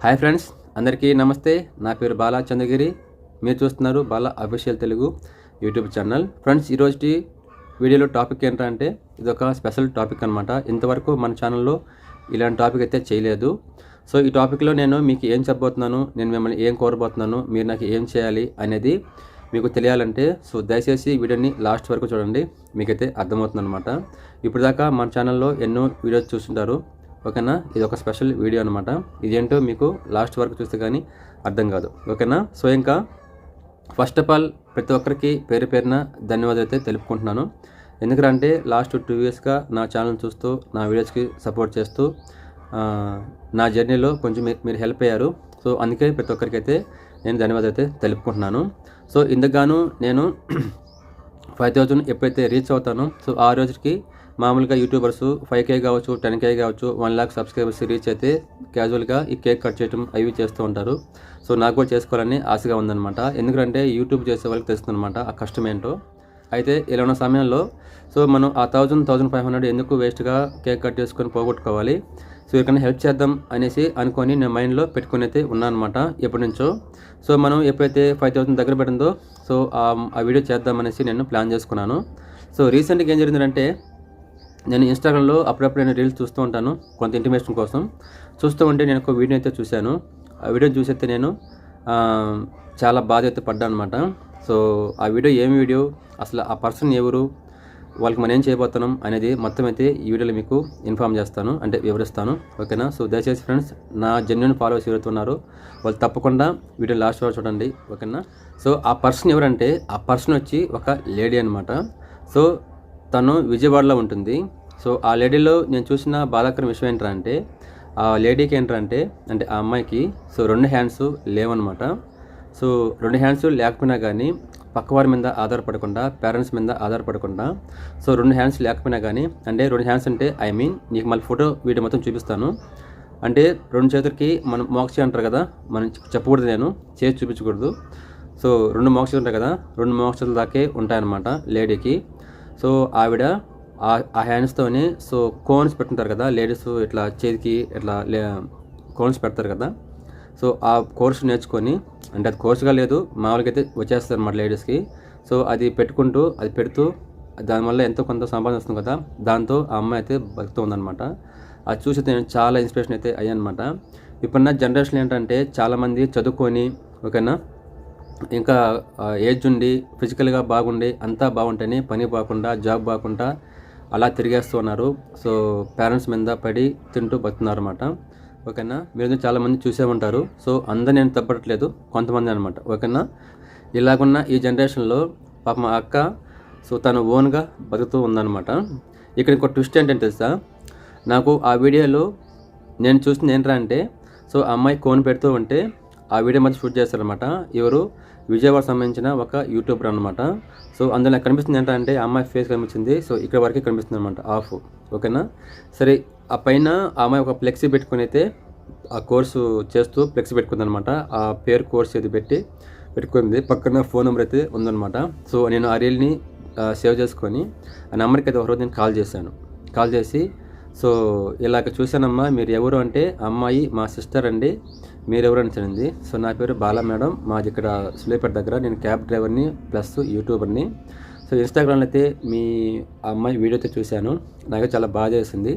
Hi friends అందరికీ నమస్తే. నా పేరు బాలా చంద్రగిరి మీరు చూస్తున్నారు Bala official Telugu YouTube channel. Friends ఈరోజు వీడియోలో టాపిక్ ఏంటంటే ఇది ఒక స్పెషల్ టాపిక్ అనమాట ఇంతవరకు మన ఛానల్లో ఇలాంటి టాపిక్ అయితే చేయలేదు. సో ఈ టాపిక్లో నేను మీకు ఏం చెప్పబోతున్నాను నేను మిమ్మల్ని ఏం కోరబోతున్నాను మీరు నాకు ఏం చేయాలి అనేది మీకు తెలియాలంటే సో దయచేసి వీడియోని లాస్ట్ వరకు చూడండి. మీకైతే అర్థమవుతుంది అనమాట ఇప్పుడు దాకా మన ఛానల్లో ఎన్నో వీడియోస్ చూస్తుంటారు. ఓకేనా? ఇది ఒక స్పెషల్ వీడియో అనమాట ఇదేంటో మీకు లాస్ట్ వరకు చూస్తే కానీ అర్థం కాదు. ఓకేనా? సో ఇంకా ఫస్ట్ ఆఫ్ ఆల్ ప్రతి ఒక్కరికి పేరు పేరున ధన్యవాదాలు అయితే తెలుపుకుంటున్నాను. ఎందుకంటే లాస్ట్ టూ ఇయర్స్గా నా ఛానల్ చూస్తూ నా వీడియోస్కి సపోర్ట్ చేస్తూ నా జర్నీలో కొంచెం మీరు హెల్ప్ అయ్యారు. సో అందుకే ప్రతి ఒక్కరికి అయితే నేను ధన్యవాదాలు అయితే తెలుపుకుంటున్నాను. సో ఇందుకు నేను ఫైవ్ థౌజండ్ ఎప్పుడైతే రీచ్ అవుతానో సో ఆ రోజుకి మామూలుగా యూట్యూబర్స్ ఫైవ్ కే కావచ్చు టెన్ కే కావచ్చు వన్ ల్యాక్ సబ్స్క్రైబర్స్ రీచ్ అయితే క్యాజువల్గా ఈ కేక్ కట్ చేయడం అవి చేస్తూ ఉంటారు. సో నాకు కూడా చేసుకోవాలని ఆశగా ఉందన్నమాట. ఎందుకంటే యూట్యూబ్ చేసే వాళ్ళకి తెలుస్తుందన్నమాట ఆ కష్టం ఏంటో. అయితే ఇలా ఉన్న సమయంలో సో మనం ఆ థౌజండ్ థౌజండ్ ఫైవ్ హండ్రెడ్ ఎందుకు వేస్ట్గా కేక్ కట్ చేసుకొని పోగొట్టుకోవాలి? సో ఇక్కడ హెల్ప్ చేద్దాం అనేసి అనుకొని నేను మైండ్లో పెట్టుకుని అయితే అనమాట ఎప్పటి నుంచో. సో మనం ఎప్పుడైతే ఫైవ్ థౌసండ్ దగ్గర పెట్టిందో సో ఆ ఆ వీడియో చేద్దాం అనేసి నేను ప్లాన్ చేసుకున్నాను. సో రీసెంట్గా ఏం జరిగిందంటే నేను ఇన్స్టాగ్రామ్లో అప్పుడప్పుడు నేను రీల్స్ చూస్తూ ఉంటాను కొంత ఇంటిమేషన్ కోసం. చూస్తూ ఉంటే నేను ఒక వీడియో అయితే చూశాను. ఆ వీడియో చూసైతే నేను చాలా బాధ అయితే పడ్డాను అనమాట సో ఆ వీడియో ఏం వీడియో అసలు ఆ పర్సన్ ఎవరు? వాళ్ళకి మనం ఏం చేయబోతున్నాం అనేది మొత్తం అయితే ఈ వీడియోలో మీకు ఇన్ఫామ్ చేస్తాను అంటే వివరిస్తాను. ఓకేనా? సో దయచేసి ఫ్రెండ్స్ నా జెన్యున్ ఫాలోవర్స్ ఎవరైతే వాళ్ళు తప్పకుండా వీడియో లాస్ట్ వరకు చూడండి. ఓకేనా? సో ఆ పర్సన్ ఎవరంటే ఆ పర్సన్ వచ్చి ఒక లేడీ అనమాట సో తను విజయవాడలో ఉంటుంది. సో ఆ లేడీలో నేను చూసిన బాధాకరం విషయం ఏంటంటే ఆ లేడీకి ఏంటంటే అంటే ఆ అమ్మాయికి సో రెండు హ్యాండ్స్ లేవన్నమాట. సో రెండు హ్యాండ్స్ లేకపోయినా కానీ పక్కవారి మీద ఆధారపడకుండా పేరెంట్స్ మీద ఆధారపడకుండా సో రెండు హ్యాండ్స్ లేకపోయినా కానీ అంటే రెండు హ్యాండ్స్ అంటే ఐ మీన్ నీకు మళ్ళీ ఫోటో వీడియో మొత్తం చూపిస్తాను. అంటే రెండు చేతులకి మనం మోక్షి అంటారు కదా మనం చెప్పకూడదు నేను చేసి చూపించకూడదు. సో రెండు మోక్షలు ఉంటాయి కదా రెండు మోక్షల దాకే ఉంటాయన్నమాట లేడీకి. సో ఆవిడ ఆ- ఆ హ్యాండ్స్తోనే సో కోన్స్ పెట్టుకుంటారు కదా లేడీస్ ఇట్లా చేతికి ఇట్లా లే కోన్స్ పెడతారు కదా. సో ఆ కోర్స్ నేర్చుకొని అంటే అది కోర్సుగా లేదు మామూలుగా అయితే వచ్చేస్తారు అన్నమాట లేడీస్కి సో అది పెట్టుకుంటూ అది పెడుతూ దానివల్ల ఎంతో కొంత సంపాదన వస్తుంది కదా. దాంతో ఆ అమ్మాయి అయితే బతుకుతుందనమాట అది చూసి నేను చాలా ఇన్స్పిరేషన్ అయితే అయ్యానమాట ఇప్పుడున్న జనరేషన్ ఏంటంటే చాలామంది చదువుకొని ఓకేనా ఇంకా ఏజ్ ఉండి ఫిజికల్గా బాగుండి అంతా బాగుంటేనే పని బాగుండా జాబ్ బాగుండా అలా తిరిగేస్తూ ఉన్నారు. సో పేరెంట్స్ మీద పడి తింటూ బతున్నారు అనమాట ఓకేనా? మీరు చాలామంది చూసే ఉంటారు. సో అందరు నేను తప్పట్లేదు. కొంతమంది అనమాట ఓకేనా? ఇలాగున్న ఈ జనరేషన్లో పాప మా అక్క సో తను ఓన్గా బతుకుతూ ఉందన్నమాట. ఇక్కడ ఇంకో ట్విస్ట్ ఏంటంటే తెలుసా? నాకు ఆ వీడియోలో నేను చూసింది ఏంట్రా అంటే సో ఆ అమ్మాయి కోన్ పెడుతూ ఉంటే ఆ వీడియో మధ్య షూట్ చేస్తారనమాట ఎవరు విజయవాడ సంబంధించిన ఒక యూట్యూబర్ అనమాట సో అందులో నాకు కనిపిస్తుంది ఏంటంటే అమ్మాయి ఫేస్ కనిపించింది. సో ఇక్కడ వరకే కనిపిస్తుంది అనమాట ఆఫ్. ఓకేనా? సరే ఆ పైన అమ్మాయి ఒక ఫ్లెక్సీ పెట్టుకుని అయితే ఆ కోర్సు చేస్తూ ఫ్లెక్సీ పెట్టుకుంది అనమాట ఆ పేరు కోర్స్ ఏది పెట్టి పెట్టుకుంది. పక్కన ఫోన్ నెంబర్ అయితే ఉందనమాట సో నేను ఆ రీల్ని సేవ్ చేసుకొని ఆ నెంబర్కి అయితే ఒకరోజు నేను కాల్ చేశాను. కాల్ చేసి సో ఇలాగ చూశానమ్మా మీరు ఎవరు అంటే అమ్మాయి మా సిస్టర్ అండి. మీరెవరని చెంది చెప్పింది సో నా పేరు బాలా మేడం. మాది ఇక్కడ సులేపేట దగ్గర. నేను క్యాబ్ డ్రైవర్ని ప్లస్ యూట్యూబర్ని. సో ఇన్స్టాగ్రామ్లో అయితే మీ ఆ అమ్మాయి వీడియో అయితే చూశాను. నాకు చాలా బాధ చేసింది.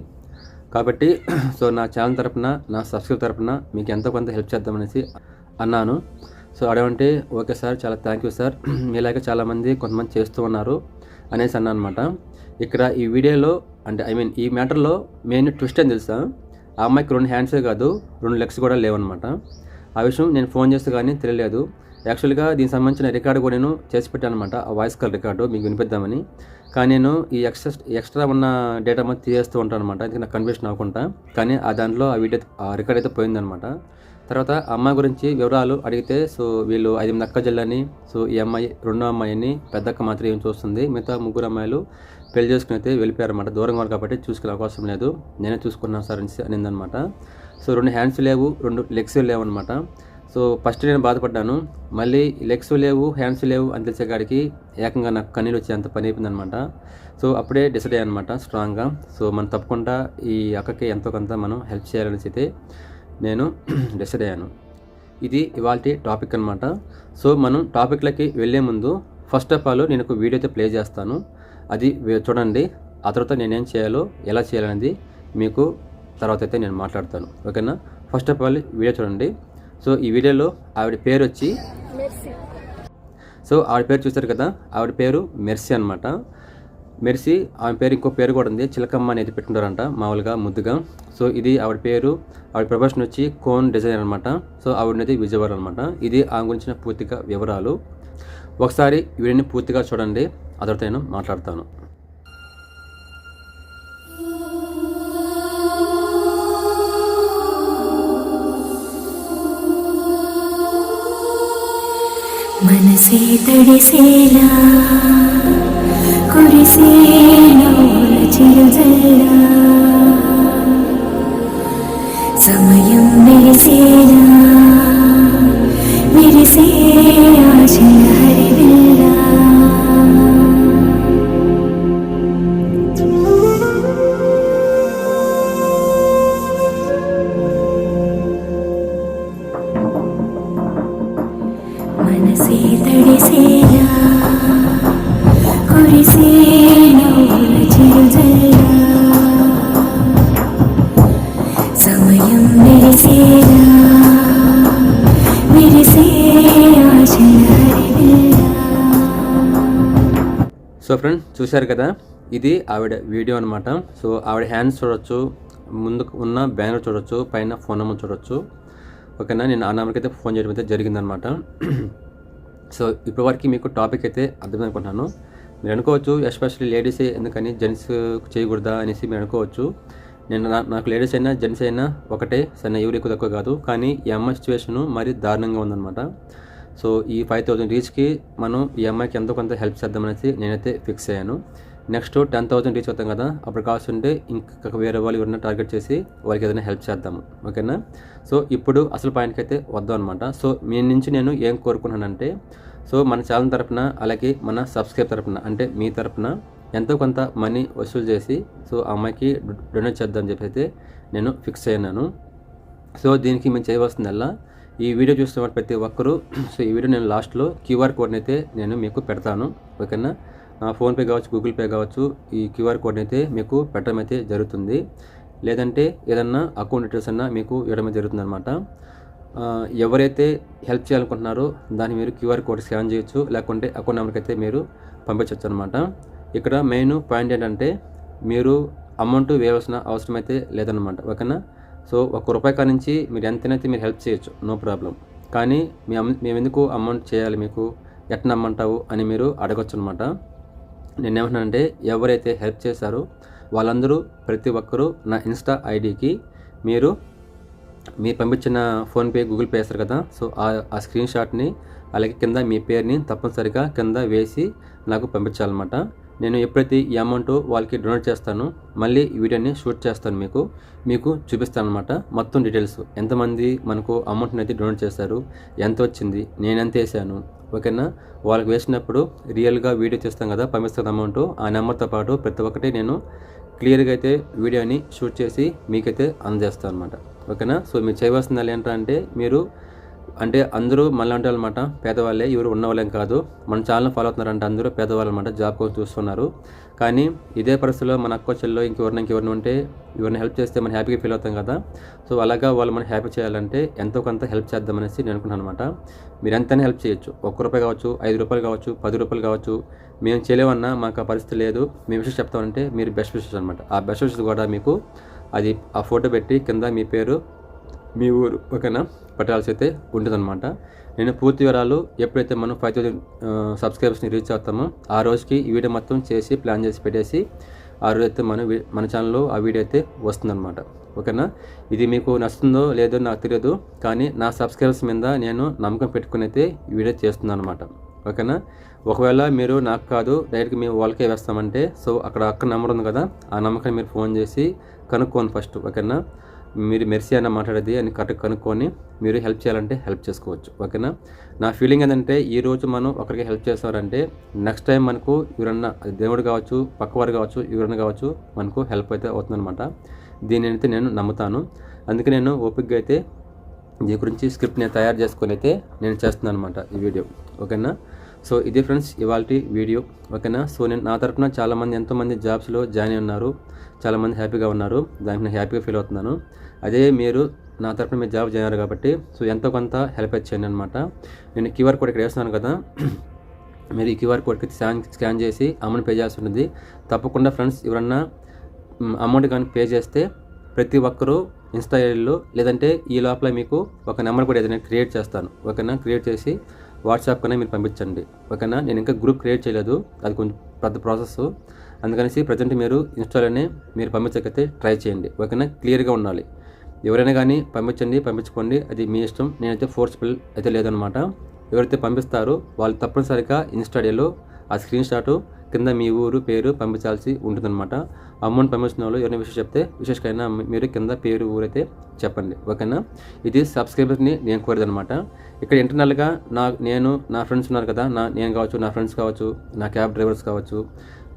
కాబట్టి సో నా ఛానల్ తరపున నా సబ్స్క్రైబ్ తరపున మీకు ఎంతో కొంత హెల్ప్ చేద్దామనేసి అన్నాను. సో అడవంటే ఓకే సార్ చాలా థ్యాంక్ యూ సార్. మీలాగే చాలామంది కొంతమంది చేస్తూ ఉన్నారు అనేసి అన్నా అనమాట ఇక్కడ ఈ వీడియోలో అంటే ఐ మీన్ ఈ మ్యాటర్లో మెయిన్ ట్విస్ట్ అని తెలుసా? ఆ అమ్మాయికి రెండు హ్యాండ్సే కాదు రెండు లెగ్స్ కూడా లేవన్నమాట. ఆ విషయం నేను ఫోన్ చేస్తే కానీ తెలియలేదు. యాక్చువల్గా దీనికి సంబంధించిన రికార్డు కూడా నేను చేసి పెట్టాను అనమాట ఆ వాయిస్ కాల్ రికార్డు మీకు వినిపిద్దామని. కానీ నేను ఈ ఎక్స్ట్రా ఎక్స్ట్రా ఉన్న డేటా మొత్తం తీసేస్తూ ఉంటాను అనమాట అందుకే నాకు కన్ఫ్యూషన్ అవ్వకుండా. కానీ ఆ దాంట్లో ఆ వీడియో ఆ రికార్డ్ అయితే పోయిందనమాట తర్వాత అమ్మ అమ్మాయి గురించి వివరాలు అడిగితే సో వీళ్ళు ఐదు మంది అక్క జిల్లని సో ఈ అమ్మాయి రెండో అమ్మాయిని పెద్దక్క మాత్రం ఏం చూస్తుంది. మిగతా ముగ్గురు అమ్మాయిలు పెళ్ళి చేసుకుని అయితే వెళ్ళిపోయారన్నమాట. దూరంగా ఉన్నారు కాబట్టి చూసుకునే అవకాశం లేదు. నేనే చూసుకున్నాను సార్ అని అనిందనమాట సో రెండు హ్యాండ్స్ లేవు రెండు లెగ్స్ లేవు అనమాట సో ఫస్ట్ నేను బాధపడ్డాను. మళ్ళీ లెగ్స్ లేవు హ్యాండ్స్ లేవు అని తెలిసే కాడికి ఏకంగా నాకు కన్నీళ్ళు వచ్చే అంత పని అయిపోయిందనమాట సో అప్పుడే డిసైడ్ అయ్యానమాట స్ట్రాంగ్గా. సో మనం తప్పకుండా ఈ అక్కకి ఎంతో కొంత మనం హెల్ప్ చేయాలని అయితే నేను డిసైడ్ అయ్యాను. ఇది ఇవాళ టాపిక్ అనమాట సో మనం టాపిక్లకి వెళ్ళే ముందు ఫస్ట్ ఆఫ్ ఆల్ నేను ఒక వీడియో అయితే ప్లే చేస్తాను. అది చూడండి. ఆ తర్వాత నేనేం చేయాలో ఎలా చేయాలనేది మీకు తర్వాత అయితే నేను మాట్లాడతాను. ఓకేనా? ఫస్ట్ ఆఫ్ ఆల్ వీడియో చూడండి. సో ఈ వీడియోలో ఆవిడ పేరు వచ్చి సో ఆవిడ పేరు చూస్తారు కదా? ఆవిడ పేరు మెర్సీ అనమాట మెర్సీ ఆమె పేరు ఇంకో పేరు కూడా ఉంది చిలకమ్మ అనేది పెట్టుకుంటారంట మామూలుగా ముద్దుగా. సో ఇది ఆవిడ పేరు ఆవిడ ప్రొఫెషన్ వచ్చి కోన్ డిజైనర్ అనమాట సో ఆవిడనేది విజయవాడ అనమాట ఇది ఆమె గురించిన పూర్తిగా వివరాలు. ఒకసారి వీడిని పూర్తిగా చూడండి అతడితో నేను మాట్లాడతాను. మనసే తడిసేలా కురిసేలా చిరుజల్లా సమయం మెరిసేలా విరిసే ఆశల హరివిల్లా. మనసే తడిసేలా. కురిసేలా చిరుజల్లా సమయం సో ఫ్రెండ్ చూశారు కదా? ఇది ఆవిడ వీడియో అనమాట సో ఆవిడ హ్యాండ్స్ చూడొచ్చు ముందుకు ఉన్న బ్యానర్ చూడొచ్చు పైన ఫోన్ నెంబర్ చూడొచ్చు. ఓకేనా? నేను ఆ నెంబర్కి అయితే ఫోన్ చేయడం అయితే జరిగిందనమాట సో ఇప్పటి వరకు మీకు టాపిక్ అయితే అర్థమనుకుంటున్నాను మీరు అనుకోవచ్చు ఎస్పెషల్లీ లేడీసే ఎందుకని జెంట్స్ చేయకూడదా అనేసి మీరు అనుకోవచ్చు. నేను నా- నాకు లేడీస్ అయినా జెంట్స్ అయినా ఒకటే సన్న ఎవరు ఎక్కువ తక్కువ కాదు. కానీ ఈ అమ్మాయి సిచ్యువేషను మరీ దారుణంగా ఉందన్నమాట. సో ఈ ఫైవ్ థౌజండ్ రీచ్కి మనం ఈ అమ్మాయికి ఎంతో కొంత హెల్ప్ చేద్దామనేసి నేనైతే ఫిక్స్ అయ్యాను. నెక్స్ట్ టెన్ థౌసండ్ రీచ్ అవుతాం కదా అప్పుడు కావాల్సింటే ఇంకా వేరే వాళ్ళు ఎవరైనా టార్గెట్ చేసి వాళ్ళకి ఏదైనా హెల్ప్ చేద్దాము ఓకేనా సో ఇప్పుడు అసలు పాయింట్కి అయితే వద్దాం అనమాట సో మీ నుంచి నేను ఏం కోరుకున్నానంటే సో మన ఛానల్ తరపున అలాగే మన సబ్స్క్రైబ్ తరపున అంటే మీ తరపున ఎంతో కొంత మనీ వసూలు చేసి సో ఆ అమ్మాయికి డొనేట్ చేద్దామని చెప్పి అయితే నేను ఫిక్స్ అయ్యాను సో దీనికి మేము చేయవలసిందల్లా ఈ వీడియో చూస్తున్న ప్రతి ఒక్కరూ సో ఈ వీడియో నేను లాస్ట్లో క్యూఆర్ కోడ్ని అయితే నేను మీకు పెడతాను ఓకేనా? ఫోన్పే కావచ్చు గూగుల్ పే కావచ్చు ఈ క్యూఆర్ కోడ్ని అయితే మీకు పెట్టడం అయితే జరుగుతుంది. లేదంటే ఏదన్నా అకౌంట్ డీటెయిల్స్ అన్నా మీకు ఇవ్వడం జరుగుతుంది అనమాట ఎవరైతే హెల్ప్ చేయాలనుకుంటున్నారో దాన్ని మీరు క్యూఆర్ కోడ్ స్కాన్ చేయొచ్చు. లేకుంటే అకౌంట్ నెంబర్కి అయితే మీరు పంపించవచ్చు అనమాట ఇక్కడ మెయిన్ పాయింట్ ఏంటంటే మీరు అమౌంట్ వేయవలసిన అవసరం అయితే లేదన్నమాట. ఓకేనా? సో ఒక రూపాయి కాడ నుంచి మీరు ఎంతనైతే మీరు హెల్ప్ చేయొచ్చు. No problem. కానీ మీ మేము ఎందుకు అమౌంట్ చేయాలి మీకు? ఎట్లా నమ్మంటావు అని మీరు అడగచ్చు అనమాట నేనేమంటున్నానంటే ఎవరైతే హెల్ప్ చేశారో వాళ్ళందరూ ప్రతి ఒక్కరూ నా ఇన్స్టా ఐడికి మీరు మీరు పంపించిన ఫోన్పే గూగుల్ పే వేస్తారు కదా. సో ఆ- స్క్రీన్ షాట్ని అలాగే కింద మీ పేరుని తప్పనిసరిగా కింద వేసి నాకు పంపించాలన్నమాట. నేను ఎప్పుడైతే ఈ అమౌంట్ వాళ్ళకి డొనేట్ చేస్తానో మళ్ళీ ఈ వీడియోని షూట్ చేస్తాను మీకు. మీకు చూపిస్తాను అనమాట మొత్తం డీటెయిల్స్. ఎంతమంది మనకు అమౌంట్ని అయితే డొనేట్ చేశారు ఎంత వచ్చింది నేను ఎంత వేసాను ఓకేనా? వాళ్ళకి వేసినప్పుడు రియల్గా వీడియో చేస్తాం కదా పంపిస్తున్న అమౌంట్. ఆ నెంబర్తో పాటు ప్రతి ఒక్కటి నేను క్లియర్గా అయితే వీడియోని షూట్ చేసి మీకైతే అందజేస్తాను అనమాట ఓకేనా? సో మీరు చేయవలసింది ఏంటంటే మీరు అంటే అందరూ మళ్ళీ అనమాట పేదవాళ్ళే ఎవరు ఉన్నవాళ్ళేం కాదు. మన ఛానల్ ఫాలో అవుతున్నారంటే అందరూ పేదవాళ్ళు అనమాట జాబ్ కోసం చూస్తున్నారు. కానీ ఇదే పరిస్థితిలో మన అక్క చెల్లో ఇంకెవరిని ఇంకెవరిని ఉంటే ఎవరిని హెల్ప్ చేస్తే మనం హ్యాపీగా ఫీల్ అవుతాం కదా. సో అలాగా వాళ్ళు మనం హ్యాపీ చేయాలంటే ఎంతో కొంత హెల్ప్ చేద్దామనేసి నేను అనుకున్నాను అనమాట మీరు ఎంతైనా హెల్ప్ చేయొచ్చు. ఒక్క రూపాయి కావచ్చు ఐదు రూపాయలు కావచ్చు పది రూపాయలు కావచ్చు మేము చేయలేమన్నా మాకు ఆ పరిస్థితి లేదు. మేము విషయం చెప్తామంటే మీరు బెస్ట్ విషెస్ అనమాట ఆ బెస్ట్ విషెస్ కూడా మీకు అది ఆ ఫోటో పెట్టి కింద మీ పేరు మీ ఊరు ఓకేనా పెట్టాల్సి అయితే ఉంటుందన్నమాట. నేను పూర్తి వివరాలు ఎప్పుడైతే మనం ఫైవ్ థౌజండ్ సబ్స్క్రైబర్స్ని రీచ్ అవుతామో ఆ రోజుకి ఈ వీడియో మొత్తం చేసి ప్లాన్ చేసి పెట్టేసి ఆ రోజు అయితే మన మన ఛానల్లో ఆ వీడియో అయితే వస్తుందన్నమాట. ఓకేనా? ఇది మీకు నచ్చుతుందో లేదో నాకు తెలియదు కానీ నా సబ్స్క్రైబర్స్ మీద నేను నమ్మకం పెట్టుకుని అయితే ఈ వీడియో చేస్తున్నాను అనమాట ఓకేనా ఒకవేళ మీరు నాకు కాదు డైరెక్ట్గా మేము వాళ్ళకే వేస్తామంటే సో అక్కడ అక్కడ నెంబర్ ఉంది కదా ఆ నమ్మకాన్ని మీరు ఫోన్ చేసి కనుక్కోండి ఫస్ట్ ఓకేనా? మీరు మెర్సీ అన్న మాట్లాడేది అని కరెక్ట్ కనుక్కొని మీరు హెల్ప్ చేయాలంటే హెల్ప్ చేసుకోవచ్చు ఓకేనా? నా ఫీలింగ్ ఏంటంటే ఈ రోజు మనం ఒకరికి హెల్ప్ చేస్తారంటే నెక్స్ట్ టైం మనకు ఎవరన్నా దేవుడు కావచ్చు పక్కవారు కావచ్చు ఎవరన్నా కావచ్చు మనకు హెల్ప్ అయితే అవుతుందన్నమాట. దీని అయితే నేను నమ్ముతాను. అందుకే నేను ఓపిక్గా అయితే దీని గురించి స్క్రిప్ట్ నేను తయారు చేసుకొని అయితే నేను చేస్తున్నాను అనమాట ఈ వీడియో ఓకేనా? సో ఇది ఫ్రెండ్స్ ఇవాళ వీడియో. ఓకేనా? సో నేను నా తరపున చాలామంది ఎంతోమంది జాబ్స్లో జాయిన్ అయి ఉన్నారు. చాలామంది హ్యాపీగా ఉన్నారు. దానికి నేను హ్యాపీగా ఫీల్ అవుతున్నాను. అదే మీరు నా తరపున మీరు జాబ్ చేయరు కాబట్టి సో ఎంతో కొంత హెల్ప్ వచ్చేయండి అనమాట నేను క్యూఆర్ కోడ్ ఇక్కడ వేస్తున్నాను కదా. మీరు ఈ క్యూఆర్ కోడ్కి స్కాన్ స్కాన్ చేసి అమౌంట్ పే చేయాల్సి ఉంటుంది. తప్పకుండా ఫ్రెండ్స్ ఎవరన్నా అమౌంట్ కానీ పే చేస్తే ప్రతి ఒక్కరూ ఇన్స్టా ఐడిలో లేదంటే ఈ లోపల మీకు ఒక నెంబర్ కూడా ఏదైనా క్రియేట్ చేస్తాను. ఓకేనా? క్రియేట్ చేసి వాట్సాప్ కన్నా మీరు పంపించండి. ఓకేనా? నేను ఇంకా గ్రూప్ క్రియేట్ చేయలేదు. అది కొంచెం పెద్ద ప్రాసెస్. అందుకనేసి ప్రజెంట్ మీరు ఇన్స్టాలోనే మీరు పంపించకైతే ట్రై చేయండి. ఓకేనా? క్లియర్గా ఉండాలి. ఎవరైనా కానీ పంపించండి పంపించుకోండి. అది మీ ఇష్టం. నేనైతే ఫోర్స్ఫుల్ అయితే లేదనమాట. ఎవరైతే పంపిస్తారో వాళ్ళు తప్పనిసరిగా ఇన్స్టాడేలో ఆ స్క్రీన్ షాట్ కింద మీ ఊరు పేరు పంపించాల్సి ఉంటుందన్నమాట. అమౌంట్ పంపించిన వాళ్ళు ఎవరైనా విషయం చెప్తే విశేషకైనా మీరు కింద పేరు ఊరైతే చెప్పండి. ఓకేనా? ఇది సబ్స్క్రైబర్ని నేను కోరేదనమాట ఇక్కడ ఇంటర్నల్గా నా నేను నా ఫ్రెండ్స్ ఉన్నారు కదా నా నేను కావచ్చు నా ఫ్రెండ్స్ కావచ్చు నా క్యాబ్ డ్రైవర్స్ కావచ్చు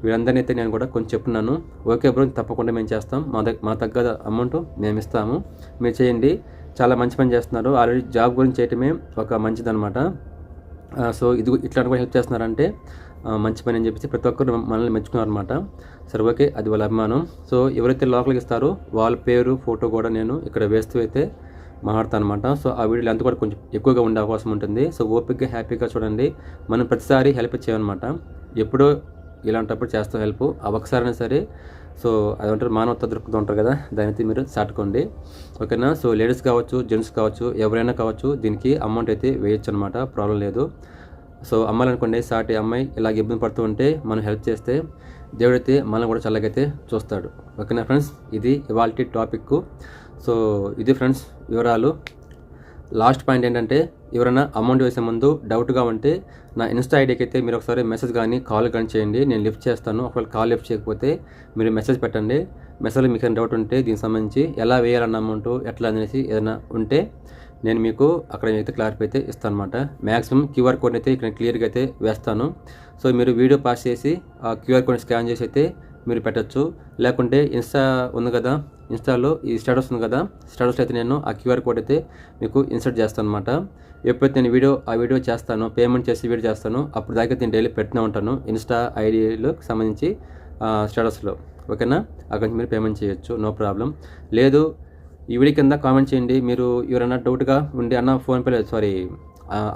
వీళ్ళందరినీ అయితే నేను కూడా కొంచెం చెప్తున్నాను. ఓకే బ్రో తప్పకుండా మేము చేస్తాం. మా దగ్గర మా తగ్గ అమౌంట్ మేము ఇస్తాము. మీరు చేయండి. చాలా మంచి పని చేస్తున్నారు. ఆల్రెడీ జాబ్ గురించి చేయటమే ఒక మంచిదనమాట సో ఇది ఇట్లాంటి కూడా హెల్ప్ చేస్తున్నారంటే మంచి పని అని చెప్పేసి ప్రతి ఒక్కరు మనల్ని మెచ్చుకున్నారు అనమాట సరే ఓకే అది వాళ్ళ అభిమానం. సో ఎవరైతే లోకల్కి ఇస్తారో వాళ్ళ పేరు ఫోటో కూడా నేను ఇక్కడ వేస్తూ అయితే మాట్లాడతాను అనమాట సో ఆ వీడియో లెంత్ కూడా కొంచెం ఎక్కువగా ఉండే అవకాశం ఉంటుంది. సో ఓపిక్గా హ్యాపీగా చూడండి. మనం ప్రతిసారి హెల్ప్ చేయమన్నమాట. ఎప్పుడో ఇలాంటప్పుడు చేస్తాం హెల్ప్. ఒకసారైనా సరే సో అదంటారు మానవత్వ దృక్పథం ఉంటారు కదా దాని అయితే మీరు చాటుకోండి. ఓకేనా? సో లేడీస్ కావచ్చు జెంట్స్ కావచ్చు ఎవరైనా కావచ్చు దీనికి అమౌంట్ అయితే వేయచ్చు అనమాట ప్రాబ్లం లేదు. సో అమ్మాలనుకోండి సాటి అమ్మాయి ఇలాగ ఇబ్బంది పడుతూ ఉంటే మనం హెల్ప్ చేస్తే దేవుడైతే మనల్ని కూడా చల్లగైతే చూస్తాడు. ఓకేనా ఫ్రెండ్స్? ఇది ఇవాల్టి టాపిక్ సో ఇది ఫ్రెండ్స్ వివరాలు. లాస్ట్ పాయింట్ ఏంటంటే ఎవరైనా అమౌంట్ వేసే ముందు డౌట్గా ఉంటే నా ఇన్స్టా ఐడికి అయితే మీరు ఒకసారి మెసేజ్ కానీ కాల్ కానీ చేయండి. నేను లిఫ్ట్ చేస్తాను. ఒకవేళ కాల్ లిఫ్ట్ చేయకపోతే మీరు మెసేజ్ పెట్టండి. మెసేజ్ మీకు ఏమైనా డౌట్ ఉంటే దీనికి సంబంధించి ఎలా వేయాలన్న అమౌంట్ ఎట్లా అనేసి ఏదైనా ఉంటే నేను మీకు అక్కడ అయితే క్లారిఫై అయితే ఇస్తాను అనమాట మ్యాక్సిమం క్యూఆర్ కోడ్ అయితే ఇక్కడ క్లియర్గా అయితే వేస్తాను. సో మీరు వీడియో పాస్ చేసి ఆ క్యూఆర్ కోడ్ని స్కాన్ చేసి అయితే మీరు పెట్టచ్చు. లేకుంటే ఇన్స్టా ఉంది కదా ఇన్స్టాలో ఈ స్టేటస్ ఉంది కదా స్టేటస్ అయితే నేను ఆ క్యూఆర్ కోడ్ అయితే మీకు ఇన్సర్ట్ చేస్తాను అనమాట ఎప్పుడైతే నేను వీడియో ఆ వీడియో చేస్తాను పేమెంట్ చేసి వీడియో చేస్తాను అప్పుడు దాకా నేను డైలీ పెడుతూనే ఉంటాను. ఇన్స్టా ఐడిలోకి సంబంధించి స్టేటస్లో ఓకేనా అక్కడి నుంచి మీరు పేమెంట్ చేయొచ్చు. నో ప్రాబ్లం లేదు ఈ వీడియో కింద కామెంట్ చేయండి. మీరు ఎవరైనా డౌట్గా ఉండి అన్న ఫోన్పే సారీ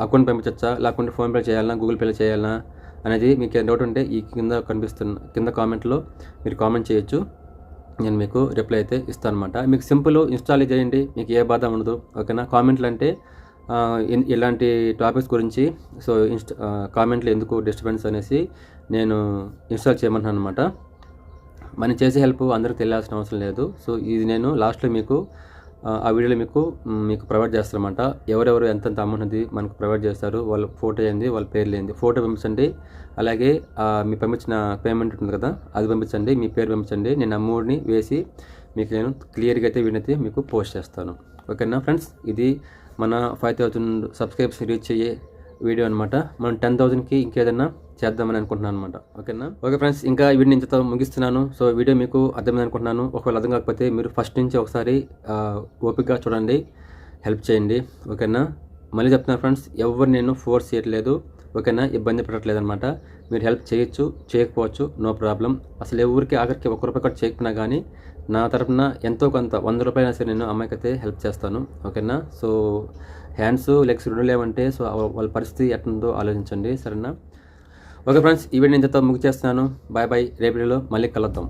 అకౌంట్ పంపించచ్చా? లేకుంటే ఫోన్పే చేయాలన్నా గూగుల్ పేలో చేయాలన్నా అనేది మీకు డౌట్ ఉంటే ఈ కింద కనిపిస్తున్న కింద కామెంట్లో మీరు కామెంట్ చేయొచ్చు. నేను మీకు రిప్లై అయితే ఇస్తాను అనమాట మీకు సింపుల్ ఇన్స్టాల్ చేయండి. మీకు ఏ బాధ ఉండదు ఓకేనా కామెంట్లు అంటే ఇన్- ఇలాంటి టాపిక్స్ గురించి సో ఇన్స్టా కామెంట్లు ఎందుకు డిస్టర్బెన్స్ అనేసి నేను ఇన్స్టాల్ చేయమంటున్నాను అనమాట మనం చేసే హెల్ప్ అందరికి తెలియాల్సిన అవసరం లేదు. సో ఇది నేను లాస్ట్లో మీకు ఆ, వీడియోలో మీకు మీకు ప్రొవైడ్ చేస్తారన్నమాట ఎవరెవరు ఎంతెంత అమౌంట్ ఉంది మనకు ప్రొవైడ్ చేస్తారు వాళ్ళ ఫోటో ఏంది వాళ్ళ పేర్లు ఏంది. ఫోటో పంపించండి అలాగే మీ పంపించిన పేమెంట్ ఉంటుంది కదా అది పంపించండి మీ పేరు పంపించండి. నేను ఆ మూడుని వేసి మీకు నేను క్లియర్గా అయితే వీడినైతే మీకు పోస్ట్ చేస్తాను. ఓకేనా ఫ్రెండ్స్? ఇది మన ఫైవ్ థౌజండ్ సబ్స్క్రైబ్స్ రీచ్ అయ్యే వీడియో అనమాట మనం టెన్ థౌజండ్కి ఇంకేదైనా చేద్దామని అనుకుంటున్నాను అనమాట ఓకేనా? ఓకే ఫ్రెండ్స్ ఇంకా వీడియో నేను ముగిస్తున్నాను. సో వీడియో మీకు అర్థమైంది అనుకుంటున్నాను. ఒకవేళ అర్థం కాకపోతే మీరు ఫస్ట్ నుంచి ఒకసారి ఓపికగా చూడండి. హెల్ప్ చేయండి. ఓకేనా? మళ్ళీ చెప్తున్నాను ఫ్రెండ్స్ ఎవరు నేను ఫోర్స్ చేయట్లేదు. ఓకేనా? ఇబ్బంది పెట్టట్లేదు అనమాట మీరు హెల్ప్ చేయొచ్చు చేయకపోవచ్చు నో ప్రాబ్లం అసలు ఎవరికి ఆఖరికి ఒక్క రూపాయి కూడా చేయకపోయినా కానీ నా తరపున ఎంతో కొంత వంద రూపాయలైనా సరే నేను అమ్మాయికి అయితే హెల్ప్ చేస్తాను. ఓకేనా? సో హ్యాండ్స్ లెగ్స్ రెండు లేవంటే సో వాళ్ళ పరిస్థితి ఎట్లుందో ఆలోచించండి సరేనా? ఓకే ఫ్రెండ్స్ ఈ వీడియో నేను ఇంతతో ముగిచేస్తున్నాను. బాయ్ బాయ్ రేపు వీడియోలో మళ్ళీ కలుద్దాం.